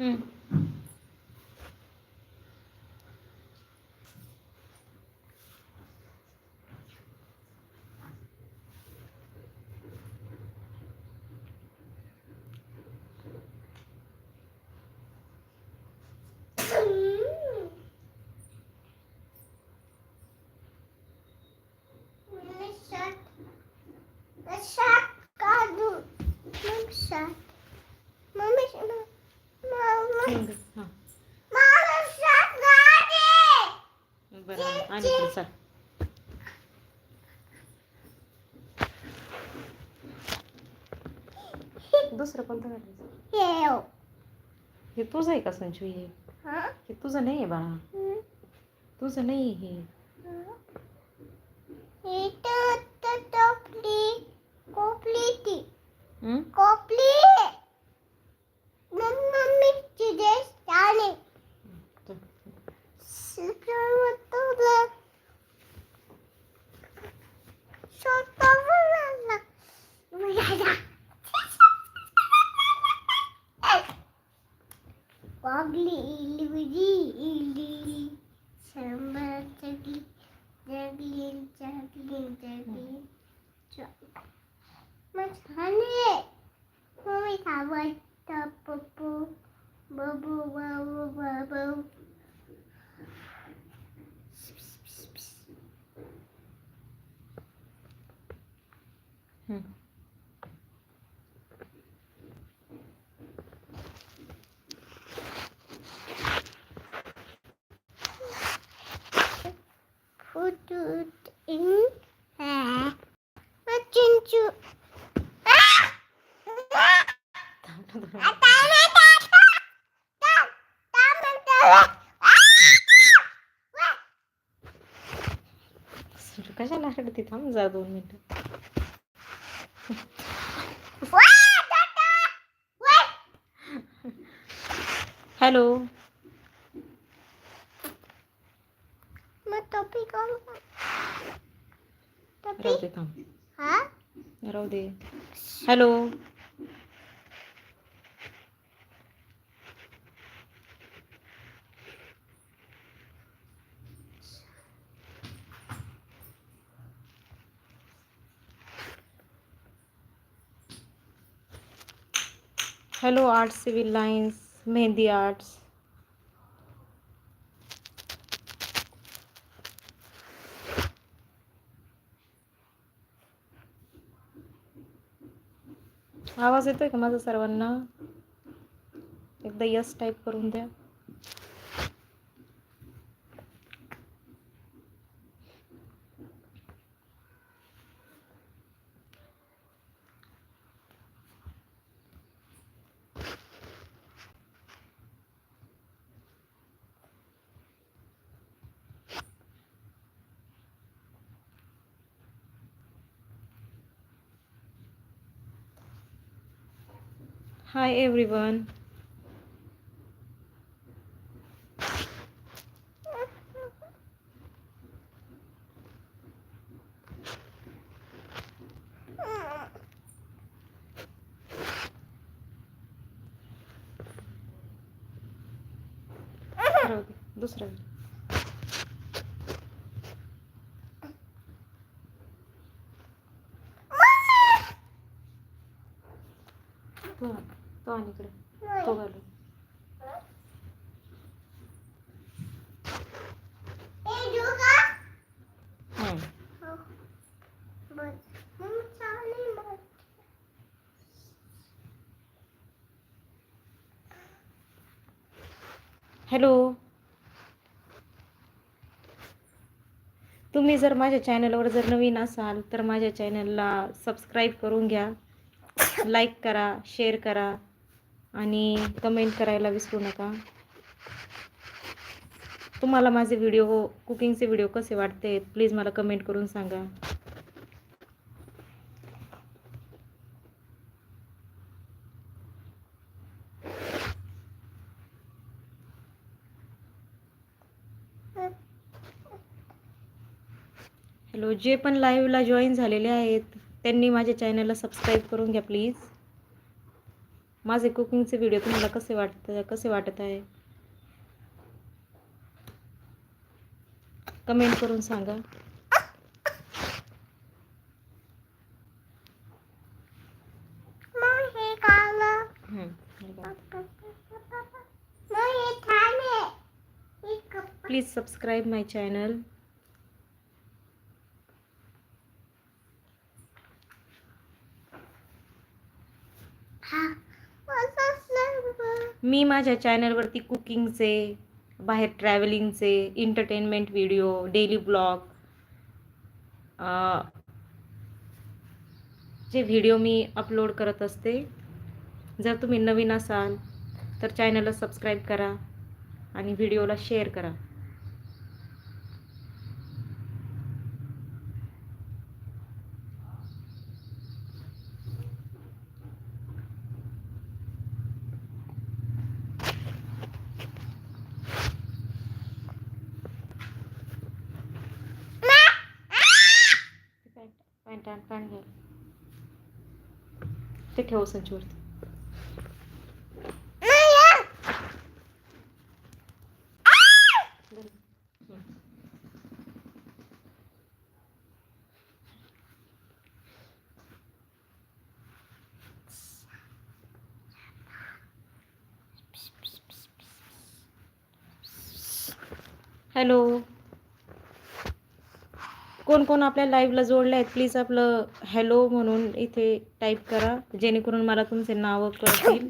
हम्म. हा. बरं आणि इकडे चल. दुसरं कोणतं हे तुझं आहे का संजू हे? हे तुझं नाही आहे बाळा. तुझं नाही हे. हम्म? चल. कशाला रडते थांब जा दोन मिनिटं. हॅलो. राहू दे थांब. राहू दे. Hello. Hello arts, civil lines Mehndi arts. आवाज़ येतोय का माझा सर्वांना? एकदा यस टाईप करून द्या. हाय एव्हरीवन राहू दे दुसरा तो तो आणि इकडे तो घालू. हॅलो. तुम्ही जर माझ्या चॅनलवर जर नवीन असाल तर माझ्या चॅनलला सबस्क्राईब करून घ्या. लाईक करा शेअर करा. आणि कमेंट करायला विसरू नका. तुम्हाला माझे व्हिडिओ कुकिंगचे व्हिडिओ कसे वाटते प्लीज मला कमेंट करून सांगा. हॅलो जे पण लाईव्हला जॉईन झालेले आहेत त्यांनी माझ्या चॅनलला सबस्क्राईब करून घ्या प्लीज माझे कुकिंगचे व्हिडिओ तुम्हाला कसे वाटत कसे वाटत आहे? कमेंट करून सांगा. प्लीज सबस्क्राईब माय चॅनल मी माझ्या चॅनलवरती कुकिंगचे बाहेर ट्रॅव्हलिंगचे इंटरटेनमेंट व्हिडिओ डेली ब्लॉग जे व्हिडिओ मी अपलोड करत असते. जर तुम्ही नवीन असाल तर चॅनलला सबस्क्राईब करा आणि व्हिडिओला शेअर करा. मागं ठेव संचीवरती हॅलो कोण कोण आपल्या लाईव्हला जोडले आहेत प्लीज आपलं हॅलो म्हणून इथे टाईप करा जेणेकरून मला तुमचे नावं कळतील.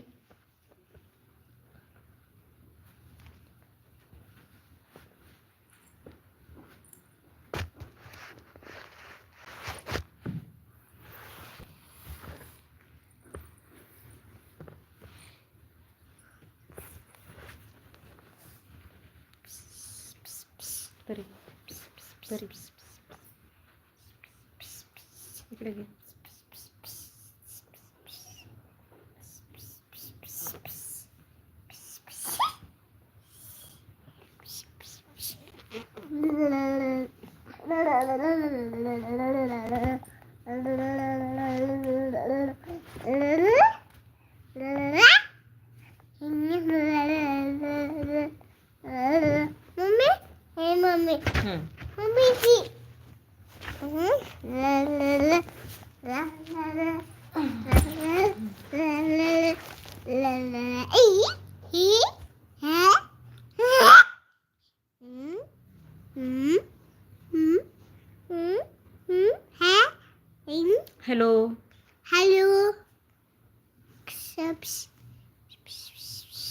तरी तरी. bile değil. La la la la la la la la la la la hello hello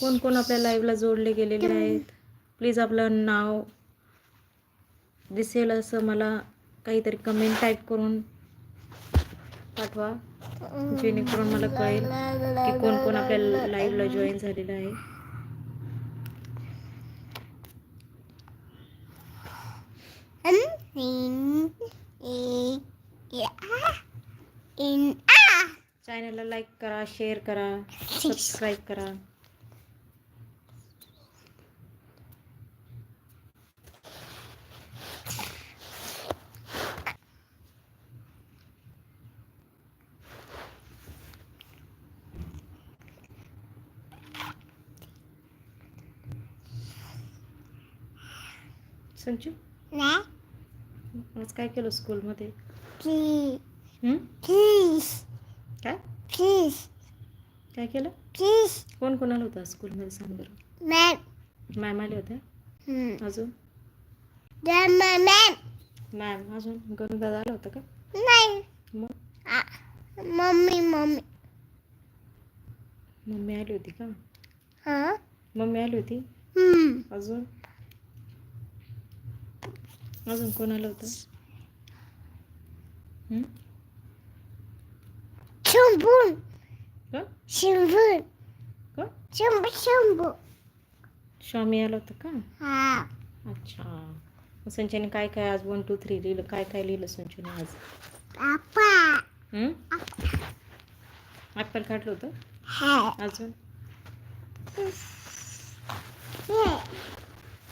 कोण कोण आपल्या लाईव्हला जोडले गेलेले आहेत प्लीज आपलं नाव दिसेल असं मला काहीतरी कमेंट टाईप करून पाठवा जेणेकरून मला कळेल की कोण कोण आपल्या लाईव्हला जॉईन झालेलं आहे in ah चॅनलला लाईक करा शेअर करा सबस्क्राईब करा. संचू na आज काय केलं स्कूलमध्ये please please. काय? Please. काय केलं? Please. कोण कोण आलं होतं स्कूलमध्ये सांग बरं? Ma'am. मॅम आले होत्या hmm अजून? Ma'am. मॅम अजून? गणू दादा आला होता का? नाही मग? Mummy mummy. मम्मी आली होती का? हा? मम्मी आली होती? अजून? अजून कोण आलं होतं हं? शंभून का शंभू शंभू स्वामी आला होता का हा अच्छा मग संचयने काय काय आज वन टू थ्री लिहिलं काय काय लिहिलं संचयने आज? ॲपल काढलं होतं हा अजून हे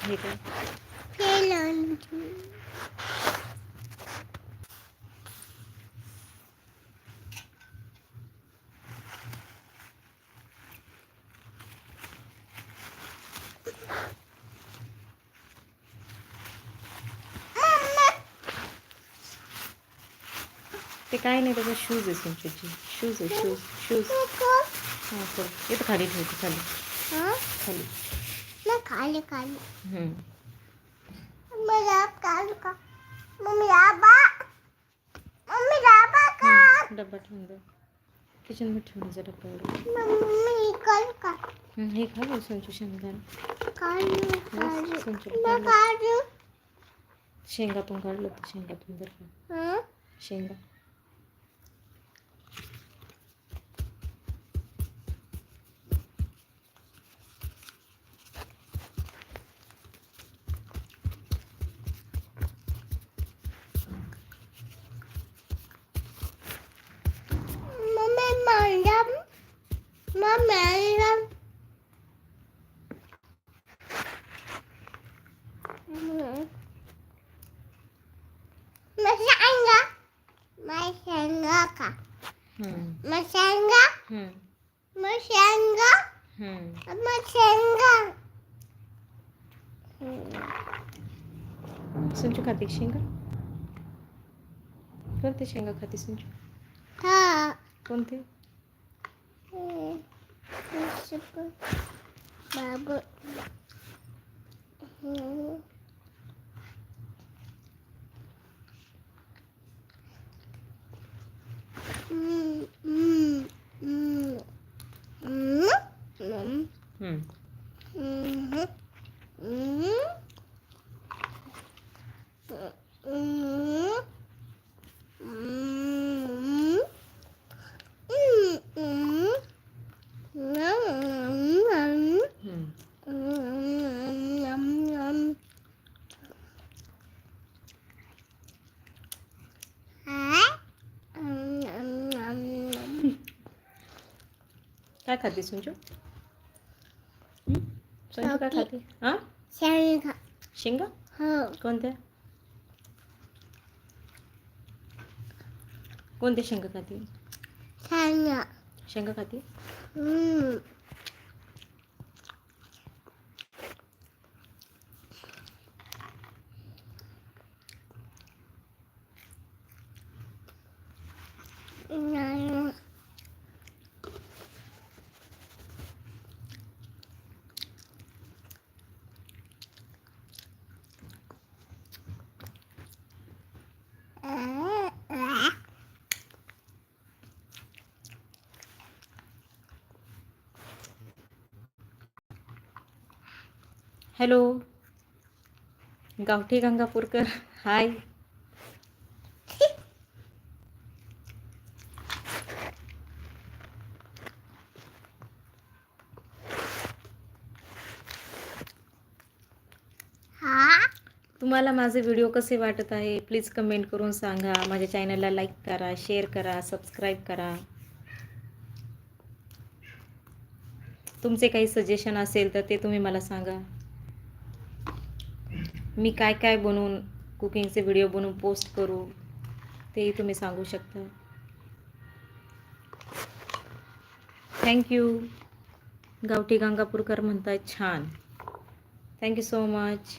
हे काय ते काय नाही त्याचा शूज आहे संचूची शूज आहे शूज शूज हां चल. येतं खाली ठेवते खाली. हा? खाली. ना खाली खाली. हम्म. मला काढू का? मम्मी राबा मम्मी राबा का? हम्म, डब्बा ठेवून दे. किचनमध्ये ठेवून जा डब्बावर मम्मी का? हम्म, हे खा ना शेंगदाण ना शेंगातून काढलं शेंगातून जर का. हा? शेंगा. खाते का शेंगा कोणते शेंगा खाते संचू हा कोणते बाबू हम्म. काय खाते हम्म? संचू काय. खाते. हा? शेंगा. शेंगा? हो. कोणत्या? कोणत्या शेंगा खाते? शेंगा. शेंगा खाते? हम्म नाही हॅलो. गावठी गंगापूरकर. हाय. तुम्हाला माझे व्हिडिओ कसे वाटत आहे? प्लीज कमेंट करून सांगा. माझ्या चॅनलला लाईक करा शेअर करा सबस्क्राईब करा. तुमचे काही सजेशन असेल तर ते तुम्ही मला सांगा. मी काय काय बनवून कुकिंगचे व्हिडिओ बनवून पोस्ट करू तेही तुम्ही सांगू शकता. थँक्यू गावठी गंगापूरकर म्हणताय छान. Thank you so much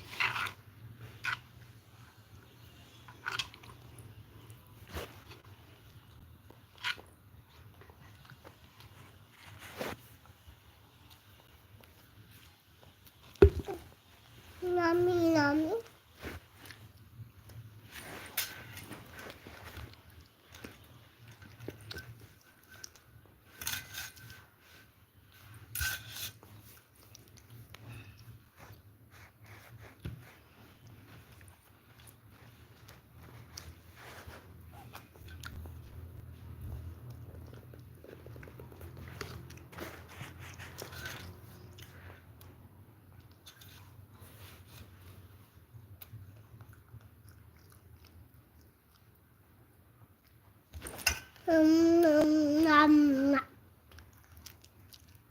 嗯妈嗯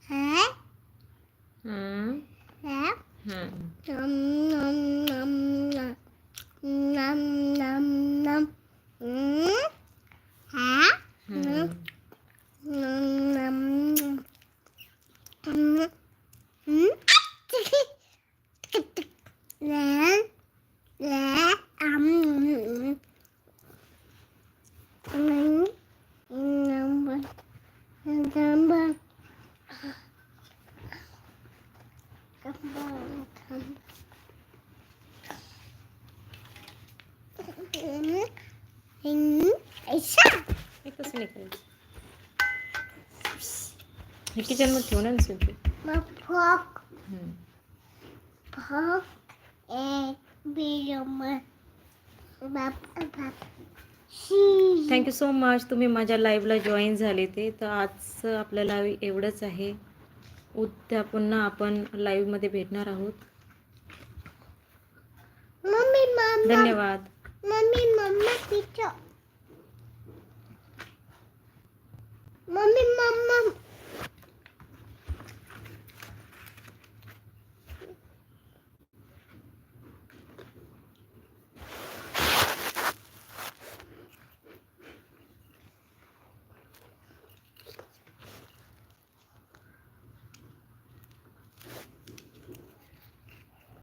嗯嗯嗯嗯 Number. ऐसा हे कसं नाही ठेवू ना सुद्धा मग फॉक फॉक एक बिरम बाप बाप थँक्यू सो मच तुम्ही माझ्या लाईव्हला जॉईन झाले ते तर आजचं आपल्याला एवढंच आहे उद्या पुन्हा आपण लाईव्हमध्ये भेटणार आहोत. Mummy mumma. धन्यवाद. Mummy mumma teacher mummy mumma.